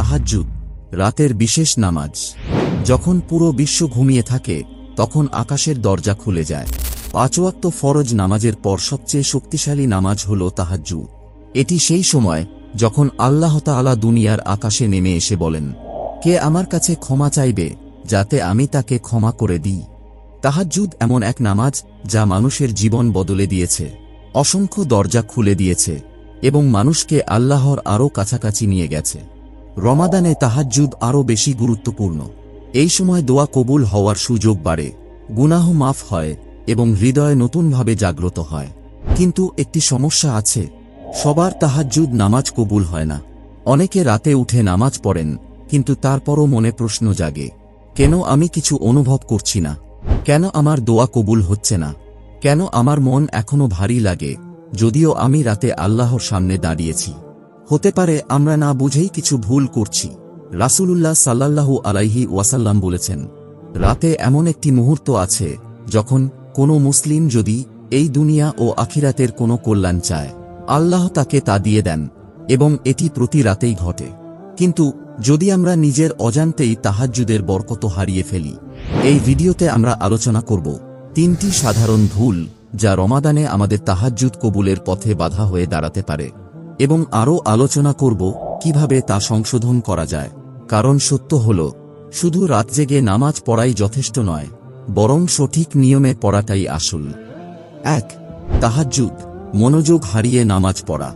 তাহাজ্জুদ রাতের বিশেষ নামাজ। যখন পুরো বিশ্ব ঘুমিয়ে থাকে, তখন আকাশের দরজা খুলে যায়। পাঁচওয়াক্ত ফরজ নামাজের পর সবচেয়ে শক্তিশালী নামাজ হল তাহাজ্জুদ এটি সেই সময় যখন আল্লাহ তাআলা দুনিয়ার আকাশে নেমে এসে বলেন, কে আমার কাছে ক্ষমা চাইবে, যাতে আমি তাকে ক্ষমা করে দিই? তাহাজ্জুদ এমন এক নামাজ যা মানুষের জীবন বদলে দিয়েছে। অসংখ্য দরজা খুলে দিয়েছে এবং মানুষকে আল্লাহর আরও কাছাকাছি নিয়ে গেছে। রমাদানে তাহাজ্জুদ আরও বেশি গুরুত্বপূর্ণ। এই সময় দোয়া কবুল হওয়ার সুযোগ বাড়ে গুনাহ মাফ হয় এবং হৃদয় নতুনভাবে জাগ্রত হয়। কিন্তু একটি সমস্যা আছে, সবার তাহাজ্জুদ নামাজ কবুল হয় না। অনেকে রাতে উঠে নামাজ পড়েন, কিন্তু তারপরও মনে প্রশ্ন জাগে, কেন আমি কিছু অনুভব করছি না? কেন আমার দোয়া কবুল হচ্ছে না? কেন আমার মন এখনও ভারী লাগে, যদিও আমি রাতে আল্লাহর সামনে দাঁড়িয়েছি। হতে পারে আমরা না বুঝেই কিছু ভুল করছি। রাসূলুল্লাহ সাল্লাল্লাহু আলাইহি ওয়াসাল্লাম বলেছেন, রাতে এমন একটি মুহূর্ত আছে যখন কোনো মুসলিম যদি এই দুনিয়া ও আখিরাতের কোনো কল্যাণ চায়, আল্লাহ তাকে তা দিয়ে দেন এবং এটি প্রতি রাতেই ঘটে। কিন্তু যদি আমরা নিজের অজান্তেই তাহাজ্জুদের বরকত হারিয়ে ফেলি, এই ভিডিওতে আমরা আলোচনা করব তিনটি সাধারণ ভুল যা রমাদানে আমাদের তাহাজ্জুদ কবুলের পথে বাধা হয়ে দাঁড়াতে পারে। এবং আরও আলোচনা করব কীভাবে তা সংশোধন করা যায়। কারণ সত্য হল, শুধু রাত জেগে নামাজ পড়াই যথেষ্ট নয়, বরং সঠিক নিয়মে পড়াটাই আসল। এক, তাহাজ্জুদ, মনোযোগ হারিয়ে নামাজ পড়া।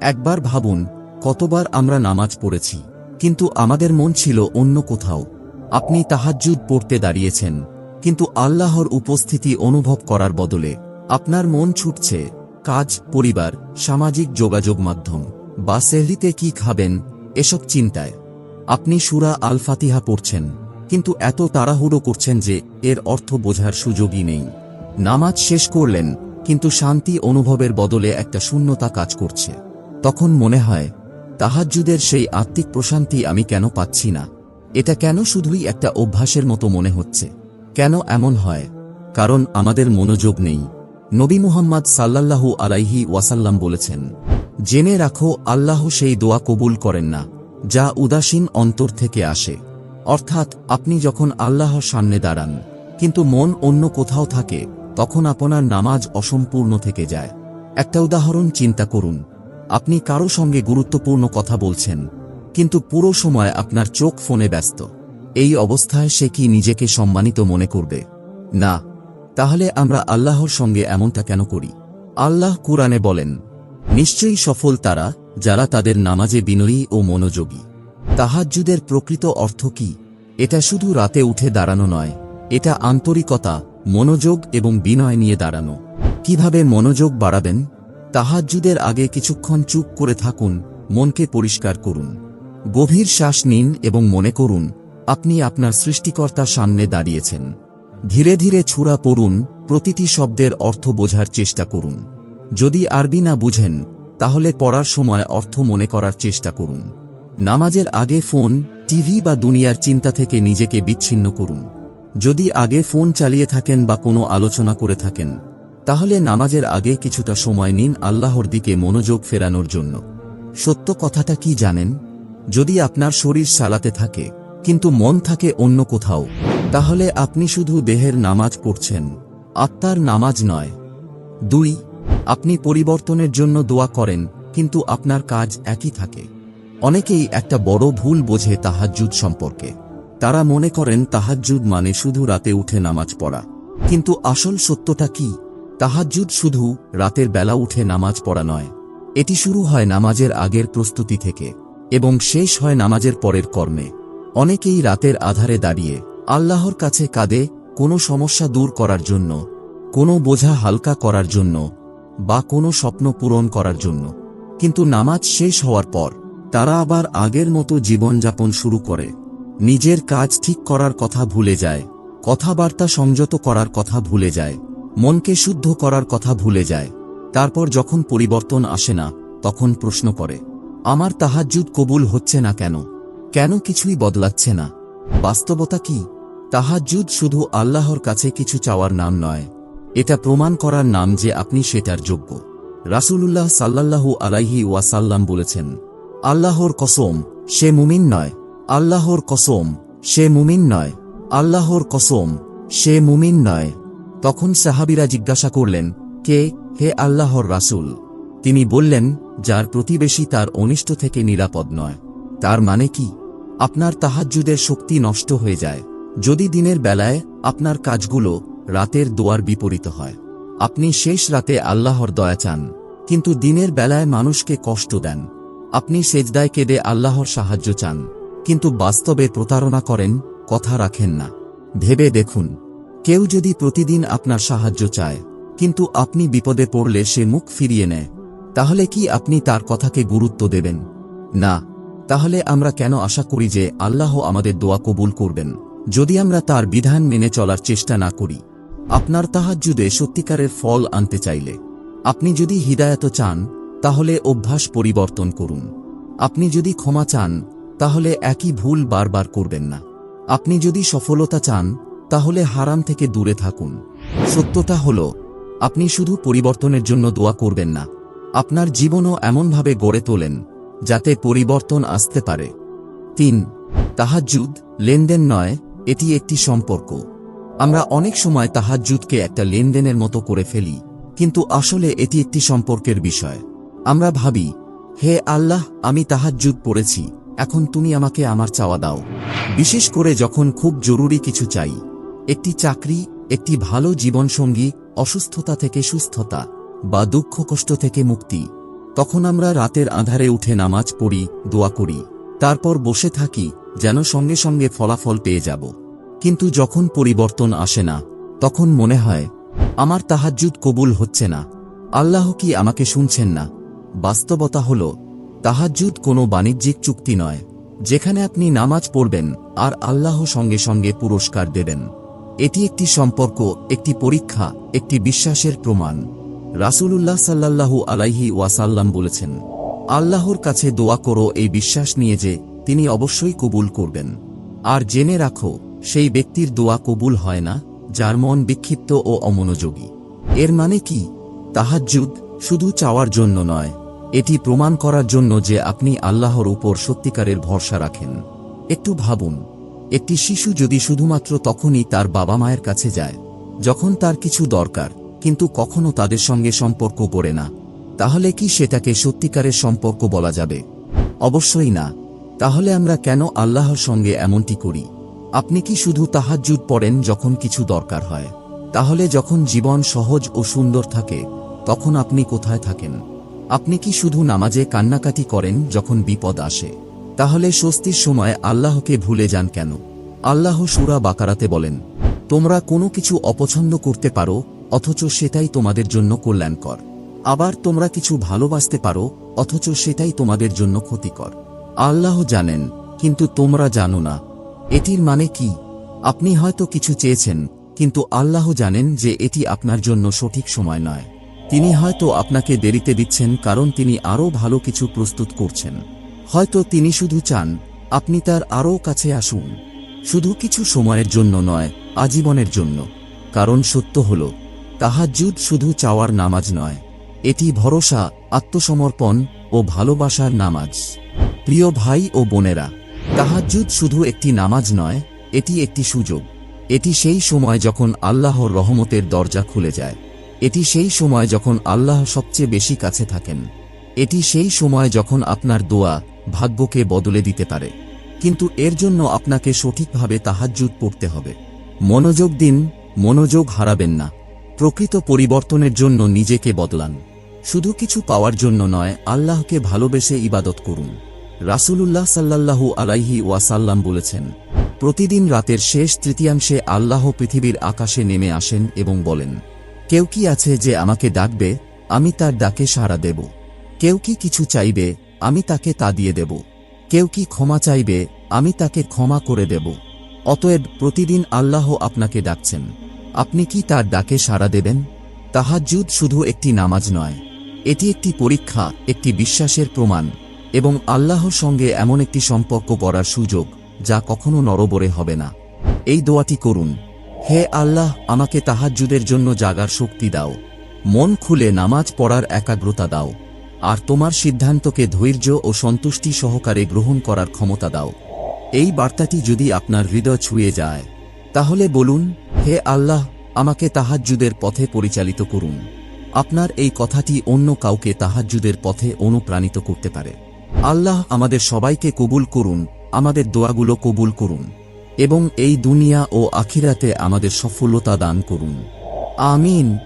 একবার ভাবুন, কতবার আমরা নামাজ পড়েছি, কিন্তু আমাদের মন ছিল অন্য কোথাও। আপনি তাহাজ্জুদ পড়তে দাঁড়িয়েছেন, কিন্তু আল্লাহর উপস্থিতি অনুভব করার বদলে আপনার মন ছুটছে। কাজ, পরিবার, সামাজিক যোগাযোগ মাধ্যম, বা সেহরিতে কি খাবেন, এসব চিন্তায়। আপনি সুরা আল ফাতিহা পড়ছেন, কিন্তু এত তাড়াহুড়ো করছেন যে, এর অর্থ বোঝার সুযোগই নেই। নামাজ শেষ করলেন, কিন্তু শান্তি অনুভবের বদলে একটা শূন্যতা কাজ করছে। তখন মনে হয়, তাহাজ্জুদের সেই আত্মিক প্রশান্তি আমি কেন পাচ্ছি না? এটা কেন শুধুই একটা অভ্যাসের মতো মনে হচ্ছে? কেন এমন হয়? কারণ আমাদের মনোযোগ নেই। নবী মুহাম্মদ সাল্লাল্লাহু আলাইহি ওয়াসাল্লাম বলেছেন, জেনে রাখো, আল্লাহ সেই দোয়া কবুল করেন না, যা উদাসীন অন্তর থেকে আসে। অর্থাৎ, আপনি যখন আল্লাহর সামনে দাঁড়ান, কিন্তু মন অন্য কোথাও থাকে, তখন আপনার নামাজ অসম্পূর্ণ থেকে যায়। একটা উদাহরণ চিন্তা করুন, আপনি কারও সঙ্গে গুরুত্বপূর্ণ কথা বলছেন, কিন্তু পুরো সময় আপনার চোখ ফোনে ব্যস্ত। এই অবস্থায় সে কি নিজেকে সম্মানিত মনে করবে? না তাহলে আমরা আল্লাহর সঙ্গে এমনটা কেন করি? আল্লাহ কুরআনে বলেন, নিশ্চয়ই সফল তারা, যারা তাদের নামাজে বিনয়ী ও মনোযোগী। তাহাজ্জুদের প্রকৃত অর্থ কি? এটা শুধু রাতে উঠে দাঁড়ানো নয়, এটা আন্তরিকতা, মনোযোগ এবং বিনয় নিয়ে দাঁড়ানো। কীভাবে মনোযোগ বাড়াবেন? তাহাজ্জুদের আগে কিছুক্ষণ চুপ করে থাকুন, মনকে পরিষ্কার করুন। গভীর শ্বাস নিন এবং মনে করুন, আপনি আপনার সৃষ্টিকর্তার সামনে দাঁড়িয়েছেন। ধীরে ধীরে ছুরা পড়ুন, প্রতিটি শব্দের অর্থ বোঝার চেষ্টা করুন। যদি আরবি না বুঝেন, তাহলে পড়ার সময় অর্থ মনে করার চেষ্টা করুন। নামাজের আগে ফোন, টিভি বা দুনিয়ার চিন্তা থেকে নিজেকে বিচ্ছিন্ন করুন। যদি আগে ফোন চালিয়ে থাকেন বা কোনো আলোচনা করে থাকেন, তাহলে নামাজের আগে কিছুটা সময় নিন আল্লাহর দিকে মনোযোগ ফেরানোর জন্য। সত্য কথাটা কি জানেন? যদি আপনার শরীর চালাতে থাকে, কিন্তু মন থাকে অন্য কোথাও তাহলে আপনি শুধু দেহের নামাজ পড়ছেন, আত্মার নামাজ নয়। দুই, আপনি পরিবর্তনের জন্য দোয়া করেন, কিন্তু আপনার কাজ একই থাকে। অনেকেই একটা বড় ভুল বোঝে তাহাজ্জুদ সম্পর্কে। তারা মনে করেন তাহাজ্জুদ মানে শুধু রাতে উঠে নামাজ পড়া। কিন্তু আসল সত্যটা কি? তাহাজ্জুদ শুধু রাতের বেলা উঠে নামাজ পড়া নয়। এটি শুরু হয় নামাজের আগের প্রস্তুতি থেকে, এবং শেষ হয় নামাজের পরের কর্মে। অনেকেই রাতের আধারে দাঁড়িয়ে আল্লাহর কাছে কাঁদে কোনো সমস্যা দূর করার জন্য, কোনো বোঝা হালকা করার জন্য বা কোনো স্বপ্ন পূরণ করার জন্য। কিন্তু নামাজ শেষ হওয়ার পর তারা আবার আগের মতো জীবনযাপন শুরু করে। নিজের কাজ ঠিক করার কথা ভুলে যায়, কথাবার্তা সংযত করার কথা ভুলে যায়, মনকে শুদ্ধ করার কথা ভুলে যায়। তারপর যখন পরিবর্তন আসে না, তখন প্রশ্ন করে, আমার তাহাজ্জুদ কবুল হচ্ছে না কেন? কেন কিছুই বদলাচ্ছে না? বাস্তবতা কি? তাহাজ্জুদ শুধু আল্লাহর কাছে কিছু চাওয়ার নাম নয়। এটা প্রমাণ করার নাম যে আপনি সেটার যোগ্য। রাসূলুল্লাহ সাল্লাল্লাহু আলাইহি ওয়াসাল্লাম বলেছেন, আল্লাহর কসম, সে মুমিন নয়। আল্লাহর কসম, সে মুমিন নয়। আল্লাহর কসম, সে মুমিন নয়। তখন সাহাবিরা জিজ্ঞাসা করলেন, কে? হে আল্লাহর রাসূল? তিনি বললেন, যার প্রতিবেশী তার অনিষ্ট থেকে নিরাপদ নয়। তার মানে কি? আপনার তাহাজ্জুদের শক্তি নষ্ট হয়ে যায়। যদি দিনের বেলায় আপনার কাজগুলো রাতের দোয়ার বিপরীত হয়, আপনি শেষ রাতে আল্লাহর দয়া চান, কিন্তু দিনের বেলায় মানুষকে কষ্ট দেন। আপনি সেজদায় কেঁদে আল্লাহর সাহায্য চান, কিন্তু বাস্তবে প্রতারণা করেন, কথা রাখেন না। ভেবে দেখুন, কেউ যদি প্রতিদিন আপনার সাহায্য চায়, কিন্তু আপনি বিপদে পড়লে সে মুখ ফিরিয়ে নেয়, তাহলে কি আপনি তার কথাকে গুরুত্ব দেবেন? না, তাহলে আমরা কেন আশা করি যে আল্লাহ আমাদের দোয়া কবুল করবেন? যদি আমরা তার বিধান মেনে চলার চেষ্টা না করি, আপনার তাহাজ্জুদে সত্যিকারের ফল আনতে চাইলে। আপনি যদি হিদায়ত চান, তাহলে অভ্যাস পরিবর্তন করুন। আপনি যদি ক্ষমা চান, তাহলে একই ভুল বারবার করবেন না। আপনি যদি সফলতা চান, তাহলে হারাম থেকে দূরে থাকুন। সত্যটা হল, আপনি শুধু পরিবর্তনের জন্য দোয়া করবেন না। আপনার জীবনও এমনভাবে গড়ে তোলেন, যাতে পরিবর্তন আসতে পারে। তিন, তাহাজ্জুদ লেনদেন নয় এটি একটি সম্পর্ক। আমরা অনেক সময় তাহাজ্জুদকে একটা লেনদেনের মতো করে ফেলি, কিন্তু আসলে এটি একটি সম্পর্কের বিষয়। আমরা ভাবি, হে আল্লাহ, আমি তাহাজ্জুদ পড়েছি, এখন তুমি আমাকে আমার চাওয়া দাও। বিশেষ করে যখন খুব জরুরি কিছু চাই, একটি চাকরি, একটি ভালো জীবনসঙ্গী, অসুস্থতা থেকে সুস্থতা, বা দুঃখ কষ্ট থেকে মুক্তি, তখন আমরা রাতের আধারে উঠে নামাজ পড়ি, দোয়া করি, তারপর বসে থাকি যেন সঙ্গে সঙ্গে ফলাফল পেয়ে যাব। কিন্তু যখন পরিবর্তন আসে না, তখন মনে হয়, আমার তাহাজ্জুদ কবুল হচ্ছে না। আল্লাহ কি আমাকে শুনছেন না? বাস্তবতা হল, তাহাজ্জুদ কোনো বাণিজ্যিক চুক্তি নয়, যেখানে আপনি নামাজ পড়বেন আর আল্লাহ সঙ্গে সঙ্গে পুরস্কার দেবেন। এটি একটি সম্পর্ক, একটি পরীক্ষা, একটি বিশ্বাসের প্রমাণ। রাসূলুল্লাহ সাল্লাল্লাহু আলাইহি ওয়াসাল্লাম বলেছেন, আল্লাহর কাছে দোয়া করো এই বিশ্বাস নিয়ে যে তিনি অবশ্যই কবুল করবেন। আর জেনে রাখো, সেই ব্যক্তির দোয়া কবুল হয় না, যার মন বিক্ষিপ্ত ও অমনোযোগী। এর মানে কি? তাহাজ্জুদ শুধু চাওয়ার জন্য নয়, এটি প্রমাণ করার জন্য যে আপনি আল্লাহর উপর সত্যিকারের ভরসা রাখেন। একটু ভাবুন, একটি শিশু যদি শুধুমাত্র তখনই তার বাবা মায়ের কাছে যায়, যখন তার কিছু দরকার, কিন্তু কখনো তাদের সঙ্গে সম্পর্ক গড়ে না, তাহলে কি সেটাকে সত্যিকারের সম্পর্ক বলা যাবে? অবশ্যই না। তাহলে আমরা কেন আল্লাহর সঙ্গে এমনটি করি? আপনি কি শুধু তাহাজ্জুদ পড়েন যখন কিছু দরকার হয়? তাহলে যখন জীবন সহজ ও সুন্দর থাকে, তখন আপনি কোথায় থাকেন? আপনি কি শুধু নামাজে কান্নাকাটি করেন যখন বিপদ আসে? তাহলে স্বস্তির সময় আল্লাহকে ভুলে যান কেন? আল্লাহ সুরা বাকারাতে বলেন, তোমরা কোনো কিছু অপছন্দ করতে পারো, অথচ সেটাই তোমাদের জন্য কল্যাণকর। আবার তোমরা কিছু ভালোবাসতে পারো, অথচ সেটাই তোমাদের জন্য ক্ষতিকর। আল্লাহ জানেন, কিন্তু তোমরা জানো না। এটির মানে কি? আপনি হয়তো কিছু চেয়েছেন, কিন্তু আল্লাহ জানেন যে এটি আপনার জন্য সঠিক সময় নয়। তিনি হয়তো আপনাকে দেরিতে দিচ্ছেন, কারণ তিনি আরও ভালো কিছু প্রস্তুত করছেন। হয়তো তিনি শুধু চান, আপনি তার আরও কাছে আসুন। শুধু কিছু সময়ের জন্য নয়, আজীবনের জন্য। কারণ সত্য হল, তাহাজ্জুদ শুধু চাওয়ার নামাজ নয়। এটি ভরসা, আত্মসমর্পণ ও ভালোবাসার নামাজ। প্রিয় ভাই ও বোনেরা, তাহাজ্জুদ শুধু একটি নামাজ নয়, এটি একটি সুযোগ। এটি সেই সময় যখন আল্লাহর রহমতের দরজা খুলে যায়। এটি সেই সময় যখন আল্লাহ সবচেয়ে বেশি কাছে থাকেন। এটি সেই সময় যখন আপনার দোয়া ভাগ্যকে বদলে দিতে পারে। কিন্তু এর জন্য আপনাকে সঠিকভাবে তাহাজ্জুদ পড়তে হবে। মনোযোগ দিন, মনোযোগ হারাবেন না। প্রকৃত পরিবর্তনের জন্য নিজেকে বদলান। শুধু কিছু পাওয়ার জন্য নয়, আল্লাহকে ভালোবেসে ইবাদত করুন। রাসূলুল্লাহ সাল্লাল্লাহু আলাইহি ওয়াসাল্লাম বলেছেন, প্রতিদিন রাতের শেষ তৃতীয়াংশে আল্লাহ পৃথিবীর আকাশে নেমে আসেন এবং বলেন, কেউ কি আছে যে আমাকে ডাকবে, আমি তার ডাকে সাড়া দেব। কেউ কি কিছু চাইবে, আমি তাকে তা দিয়ে দেব। কেউ কি ক্ষমা চাইবে, আমি তাকে ক্ষমা করে দেব। অতএব প্রতিদিন আল্লাহ আপনাকে ডাকছেন। আপনি কি তার ডাকে সাড়া দেবেন? তাহাজ্জুদ শুধু একটি নামাজ নয়, এটি একটি পরীক্ষা, একটি বিশ্বাসের প্রমাণ। এবং আল্লাহর সঙ্গে এমন একটি সম্পর্ক করার সুযোগ যা কখনো নরবরে হবে না। এই দোয়াটি করুন, হে আল্লাহ, আমাকে তাহাজ্জুদের জন্য জাগার শক্তি দাও। মন খুলে নামাজ পড়ার একাগ্রতা দাও। আর তোমার সিদ্ধান্তকে ধৈর্য ও সন্তুষ্টি সহকারে গ্রহণ করার ক্ষমতা দাও। এই বার্তাটি যদি আপনার হৃদয় ছুঁয়ে যায়, তাহলে বলুন, হে আল্লাহ, আমাকে তাহাজ্জুদের পথে পরিচালিত করুন। আপনার এই কথাটি অন্য কাউকে তাহাজ্জুদের পথে অনুপ্রাণিত করতে পারে। আল্লাহ আমাদের সবাইকে কবুল করুন, আমাদের দোয়াগুলো কবুল করুন, এবং এই দুনিয়া ও আখিরাতে আমাদের সফলতা দান করুন। আমিন।